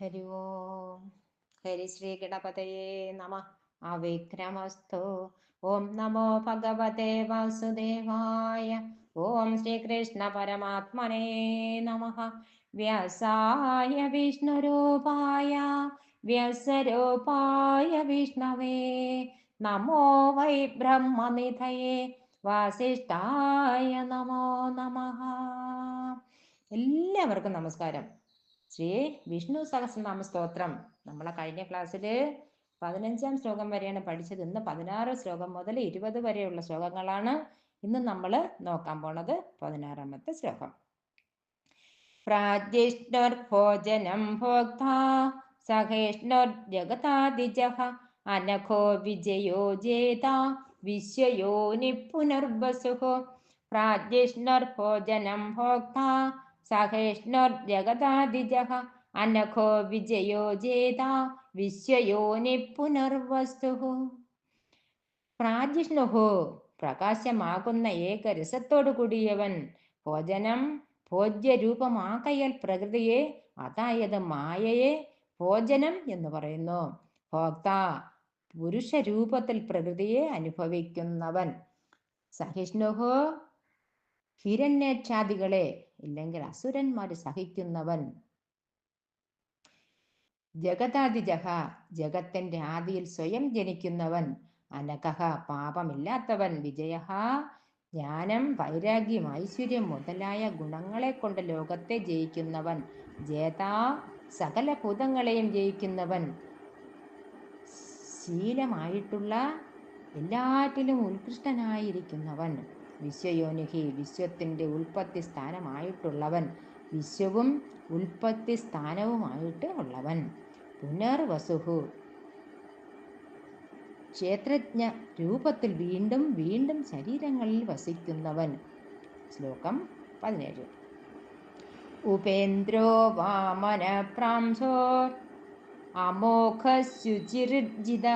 ഹരി ഓം ഹരി ശ്രീ ഗണപതയേ നമ അവിക്രമസ്തു ഓം നമോ ഭഗവതേ വാസുദേവായ ഓം ശ്രീകൃഷ്ണ പരമാത്മനേ നമ വ്യാസായ വിഷ്ണുരൂപായ വ്യസരൂപായ വിഷ്ണവേ നമോ വൈ ബ്രഹ്മനിധയേ വാസിഷ്ഠായ നമോ നമ എല്ലാവർക്കും നമസ്കാരം. ശ്രീ വിഷ്ണു സഹസ്രനാമ സ്തോത്രം. നമ്മളെ കഴിഞ്ഞ ക്ലാസ്സിൽ പതിനഞ്ചാം ശ്ലോകം വരെയാണ് പഠിച്ചത്. ഇന്ന് പതിനാറ് ശ്ലോകം മുതൽ ഇരുപത് വരെയുള്ള ശ്ലോകങ്ങളാണ് ഇന്ന് നമ്മൾ നോക്കാൻ പോണത് പതിനാറാമത്തെ ശ്ലോകം. പ്രാജ്ഞിഷ്ണുർഭോജനം ഭോക്ത സഹേഷ്ണുർജഗതാദിജഃ അനഘോ വിജയോ ജേത വിശ്വയോനി പുനർവസുഃ പ്രാജ്ഞിഷ്ണുർഭോജനം ഭോക്ത സഹേഷ്ണുർജഗതാദിജഃ അനഘോ വിജയോ ജേത വിശ്വയോനി നിപുനർവസ്തു പ്രാജിഷ്ണുഹു പ്രകാശമാകുന്ന ഏകരസത്തോടു കൂടിയവൻ ഭോജനം ഭോജ്യരൂപമാക്കയൽ പ്രകൃതിയെ അതായത് മായയെ ഭോജനം എന്ന് പറയുന്നു. ഭോക്ത പുരുഷ രൂപത്തിൽ പ്രകൃതിയെ അനുഭവിക്കുന്നവൻ. സഹിഷ്ണുഹു ഹിരണ്യച്ഛാദികളെ ഇല്ലെങ്കിൽ അസുരന്മാർ സഹിക്കുന്നവൻ. ജഗതാദിജഹ ജഗത്തിന്റെ ആദിയിൽ സ്വയം ജനിക്കുന്നവൻ. അനകഹ പാപമില്ലാത്തവൻ. വിജയഹ ജ്ഞാനം വൈരാഗ്യം ഐശ്വര്യം മുതലായ ഗുണങ്ങളെ കൊണ്ട് ലോകത്തെ ജയിക്കുന്നവൻ. ജേതാ സകല ഭൂതങ്ങളെയും ജയിക്കുന്നവൻ. ശീലമായിട്ടുള്ള എല്ലാറ്റിലും ഉത്കൃഷ്ടനായിരിക്കുന്നവൻ. വിശ്വയോനിഹി വിശ്വത്തിന്റെ ഉൽപ്പത്തി സ്ഥാനമായിട്ടുള്ളവൻ വിശ്വവും ഉൽപ്പത്തി സ്ഥാനവുമായിട്ട് ഉള്ളവൻ. പുനർവസുഹു. ക്ഷേത്രജ്ഞ രൂപത്തിൽ വീണ്ടും വീണ്ടും ശരീരങ്ങളിൽ വസിക്കുന്നവൻ. ശ്ലോകം പതിനേഴ്. ഉപേന്ദ്രോ വാമന പ്രാംസോ അമോഘശുചിർജിത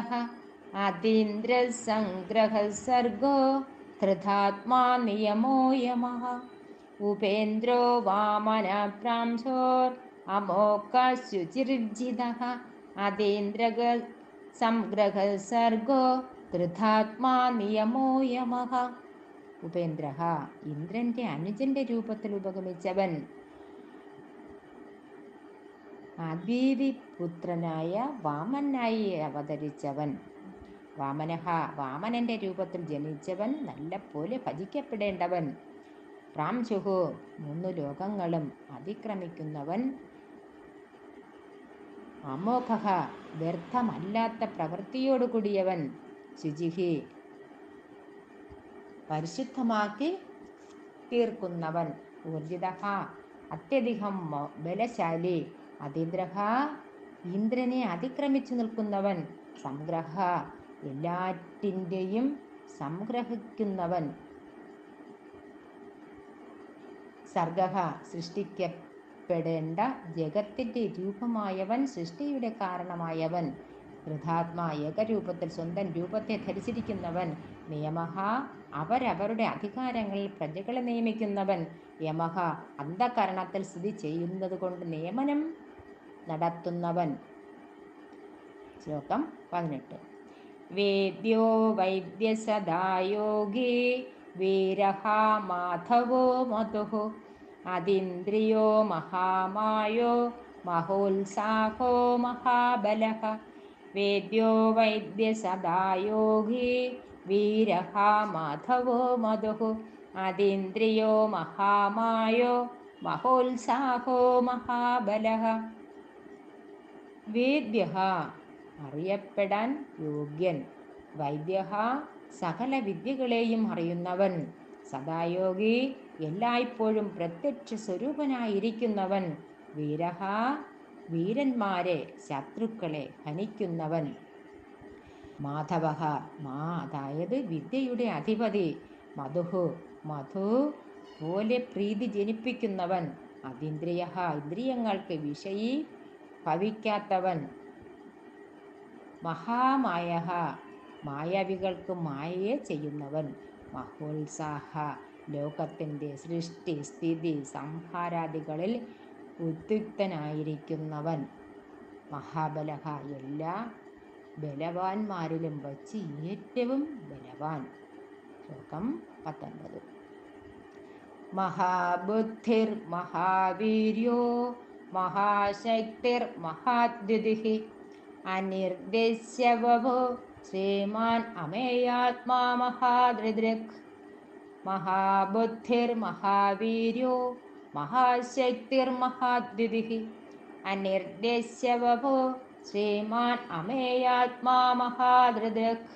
അതീന്ദ്രസംഗ്രഹ സർഗോ ധൃതാത്മാ നിയമോ യമഃ ഉപേന്ദ്രോ വാമന പ്രാംസോർ അമോഘശുചിർജിത അതീന്ദ്രഗ സംഗ്രഹ സർഗോ ധൃതാത്മാ നിയമോ യമഃ ഉപേന്ദ്ര ഇന്ദ്രന്റെ അനുജന്റെ രൂപത്തിൽ ഉപഗമിച്ചവൻ അദ്വീതി പുത്രനായ വാമനായി അവതരിച്ചവൻ. വാമനഹ വാമനന്റെ രൂപത്തിൽ ജനിച്ചവൻ നല്ലപോലെ ഭജിക്കപ്പെടേണ്ടവൻ. പ്രാംശുഹു മൂന്ന് ലോകങ്ങളും അതിക്രമിക്കുന്നവൻ. അമോഘ വ്യർത്ഥമല്ലാത്ത പ്രവൃത്തിയോടുകൂടിയവൻ ശുചിഹി പരിശുദ്ധമാക്കി തീർക്കുന്നവൻ. ഊർജിത അത്യധികം ബലശാലി. അതീന്ദ്രഹ ഇന്ദ്രനെ അതിക്രമിച്ചു നിൽക്കുന്നവൻ. സംഗ്രഹ എല്ലാറ്റിന്റെയും സംഗ്രഹിക്കുന്നവൻ. സർഗ സൃഷ്ടിക്കപ്പെടേണ്ട ജഗത്തിന്റെ രൂപമായവൻ സൃഷ്ടിയുടെ കാരണമായവൻ കൃതാത്മാ ഏകരൂപത്തിൽ സ്വന്തം രൂപത്തെ ധരിച്ചിരിക്കുന്നവൻ നിയമഹ അവരവരുടെ അധികാരങ്ങളിൽ പ്രജകളെ നിയമിക്കുന്നവൻ യമഹ അന്ധകരണത്തിൽ സ്ഥിതി ചെയ്യുന്നത് കൊണ്ട് നിയമനം നടത്തുന്നവൻ. ശ്ലോകം പതിനെട്ട്. വേദ്യോ വൈദ്യസദായോഗി വീരഹ മാധവോ മധു അതിന്ദ്രിയോ മഹാമായോ മഹോത്സാഹോ മഹാബല വേദ്യോ വൈദ്യസദായോഗി വീരഹ മാധവോ മധു അതിന്ദ്രിയോ മഹാമായോ മഹോത്സാഹോ മഹാബല വേദ്യ അറിയപ്പെടാൻ യോഗ്യൻ. വൈദ്യ സകല വിദ്യകളെയും അറിയുന്നവൻ. സദായോഗി എല്ലായ്പ്പോഴും പ്രത്യക്ഷ സ്വരൂപനായിരിക്കുന്നവൻ. വീരഹ വീരന്മാരെ ശത്രുക്കളെ ഹനിക്കുന്നവൻ. മാധവ മാ അതായത് വിദ്യയുടെ അധിപതി. മധുഹു മധു പോലെ പ്രീതി ജനിപ്പിക്കുന്നവൻ. അതീന്ദ്രിയ ഇന്ദ്രിയങ്ങൾക്ക് വിഷയി ഭവിക്കാത്തവൻ. മഹാമായ മായാവികൾക്ക് മായയെ ചെയ്യുന്നവൻ മഹോത്സാഹ. ലോകത്തിന്റെ സൃഷ്ടി സ്ഥിതി സംഹാരാദികളിൽ ഉദ്യുക്തനായിരിക്കുന്നവൻ മഹാബലഹ. എല്ലാ ബലവാന്മാരിലും വച്ച് ഏറ്റവും ബലവാൻ. ശ്ലോകം പത്തൊൻപത്. മഹാബുദ്ധിർ മഹാവീര്യോ മഹാശക്തിർ മഹാദ്യുതി. അനിർദ്ദേശവഭോ ശ്രീമാൻ അമേയാത്മാ മഹാദൃദൃക്. മഹാബുദ്ധിർ മഹാവീര്യോ മഹാശക്തിർ മഹാദ്യുതി അനിർദ്ദേശവഭോ ശ്രീമാൻ അമേയാത്മാ മഹാദൃദൃക്.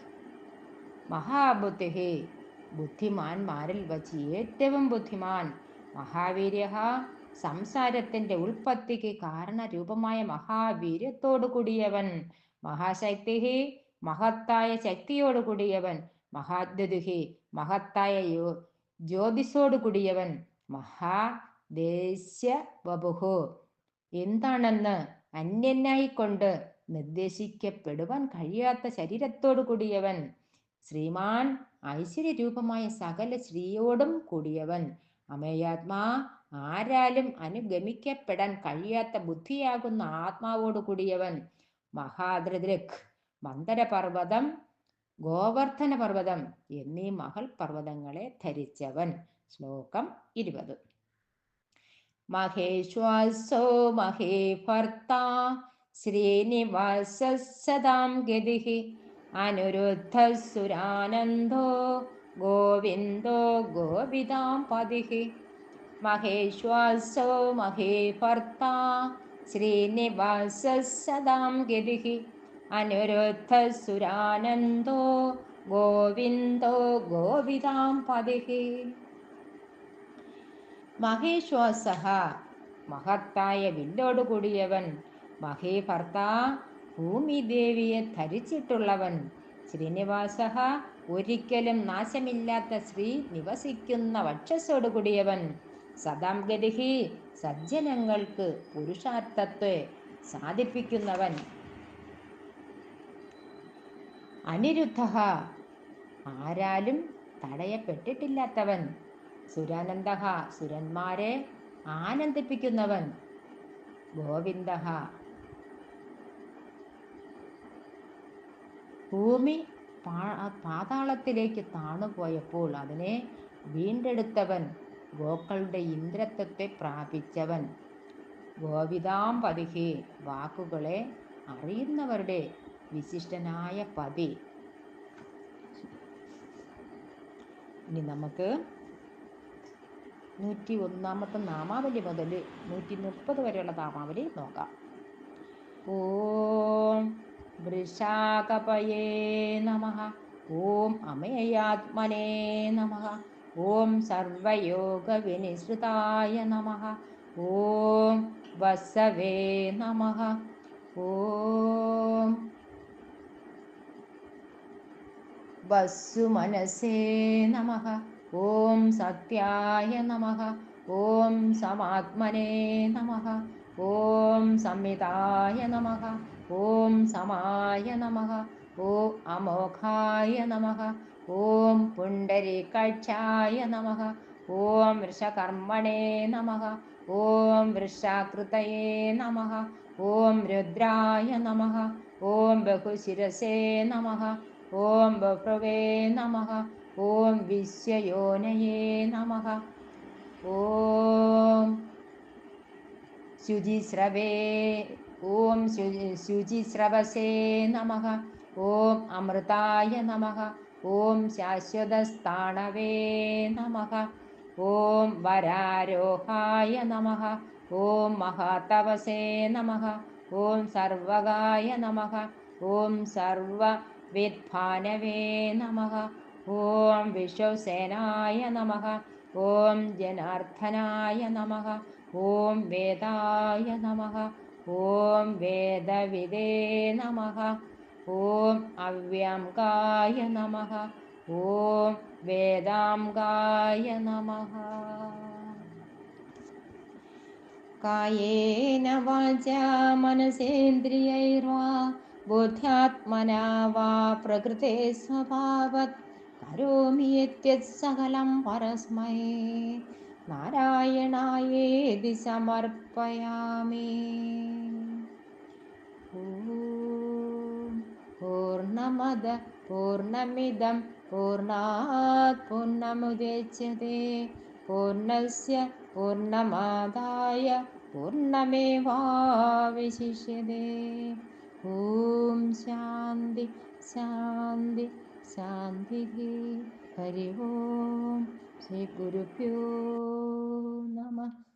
മഹാബുദ്ധി. ബുദ്ധിമാന്മാരിൽ വച്ച് ഏറ്റവും ബുദ്ധിമാൻ മഹാവീര്യ സംസാരത്തിന്റെ ഉൽപ്പത്തിക്ക് കാരണരൂപമായ മഹാവീര്യത്തോടു കൂടിയവൻ. മഹാശക്തി മഹത്തായ ശക്തിയോടു കൂടിയവൻ. മഹാദ്യുതി മഹത്തായ യോ ജ്യോതിസോടു കൂടിയവൻ. മഹാദേശ വപുഹു എന്താണെന്ന് അന്യനായിക്കൊണ്ട് നിർദ്ദേശിക്കപ്പെടുവാൻ കഴിയാത്ത ശരീരത്തോടു കൂടിയവൻ. ശ്രീമാൻ ഐശ്വര്യരൂപമായ സകല ശ്രീയോടും കൂടിയവൻ. അമേയാത്മാ ആരാലും അനുഗമിക്കപ്പെടാൻ കഴിയാത്ത ബുദ്ധിയാകുന്ന ആത്മാവോട് കൂടിയവൻ മഹാദ്രദ്രക്. മന്ദരപർവതം ഗോവർദ്ധന പർവതം എന്നീ മഹൽ പർവതങ്ങളെ ധരിച്ചവൻ. ശ്ലോകം ഇരുപത്. മഹേശ്വാസോ മഹേ ഭർത്ത ശ്രീനിവാസ സദാം ഗതി അനുരുദ്ധ സുരാനന്ദോ ഗോവിന്ദോ ഗോപിതാം പതി മഹേശ്വാസോ മഹേ ഭർത്ത ശ്രീനിവാസ സദാം ഗതി അനുരുദ്ധസുരാനന്ദോ ഗോവിന്ദോ ഗോവിതാം പതി മഹേശ്വാസ മഹത്തായ വില്ലോട് കൂടിയവൻ. മഹേഭർത്ത ഭൂമിദേവിയെ ധരിച്ചിട്ടുള്ളവൻ. ശ്രീനിവാസ ഒരിക്കലും നാശമില്ലാത്ത ശ്രീ നിവസിക്കുന്ന വക്ഷസോട് കൂടിയവൻ. സദാം ഗതിഹി സജ്ജനങ്ങൾക്ക് പുരുഷാർത്ഥത്തെ സാധിപ്പിക്കുന്നവൻ. അനിരുദ്ധ ആരാലും തടയപ്പെട്ടിട്ടില്ലാത്തവൻ. സുരാനന്ദ സുരന്മാരെ ആനന്ദിപ്പിക്കുന്നവൻ. ഗോവിന്ദ ഭൂമി പാതാളത്തിലേക്ക് താണുപോയപ്പോൾ അതിനെ വീണ്ടെടുത്തവൻ. ഗോക്കളുടെ ഇന്ദ്രത്വത്തെ പ്രാപിച്ചവൻ. ഗോവിതാം പതിഹി വാക്കുകളെ അറിയുന്നവരുടെ വിശിഷ്ടനായ പതി. ഇനി നമുക്ക് നൂറ്റി ഒന്നാമത്തെ നാമാവലി മുതൽ നൂറ്റി മുപ്പത് വരെയുള്ള നാമാവലി നോക്കാം. ഓം വൃഷാകപയേ നമ. ഓം അമേയാത്മനേ നമ. ഓം സർവയോഗവിനിസൃതായ നമ. ഓം വസവേ നമ. ഓം മനസേ നമ. ഓം സത്യായ നമ. ഓം സമാത്മനേ നമ. ഓം സംഹിതായ നമ. ഓം സമായ നമ. ഓ അമോഘായ നമ. ഓം പുണ്ടരീകാക്ഷായ നമ. ഓം വൃഷകർമ്മണേ നമ. ഓം വൃഷാകൃതയേ നമ. ഓം രുദ്രായ നമ. ഓം ബഹുശിരസേ നമ. ഓം ബഭ്രവേ നമ. ഓം വിശ്വയോനയേ നമ. ഓം ശുചിശ്രവേ. ഓം ശുചിശ്രവസേ നമ. ഓം അമൃതായ നമ. ഓം ശാശ്വതസ്ഥാണവേ നമ. ഓം വരാരോഹായ നമ. ഓം മഹാതവസേ നമ. ഓം സർവകായ നമ. ഓം സർവവിദ്ഭാനവേ നമ. ഓം വിശ്വസേനായ നമ. ഓം ജനാർദ്ദനായ നമ. ഓം വേദായ നമ. ഓം വേദവിദേ നമ. ॐ अव्यङ्गाय नमः। ॐ वेदाङ्गाय नमः। कायेन वाचा मनसेन्द्रियैर्वा बोध्यात्मना वा प्रकृते स्वभावत्। करोमि यत् सकलं परस्मै। नारायणायेति समर्पयामि। पूर्णमद पूर्णमिदं पूर्णात् पूर्णमुदेच्यते पूर्णस्य पूर्णमादाय पूर्णमेवाविशिष्यते। ॐ शान्ति शान्ति शान्तिः। हरि ओं श्रीगुरुभ्यो नमः।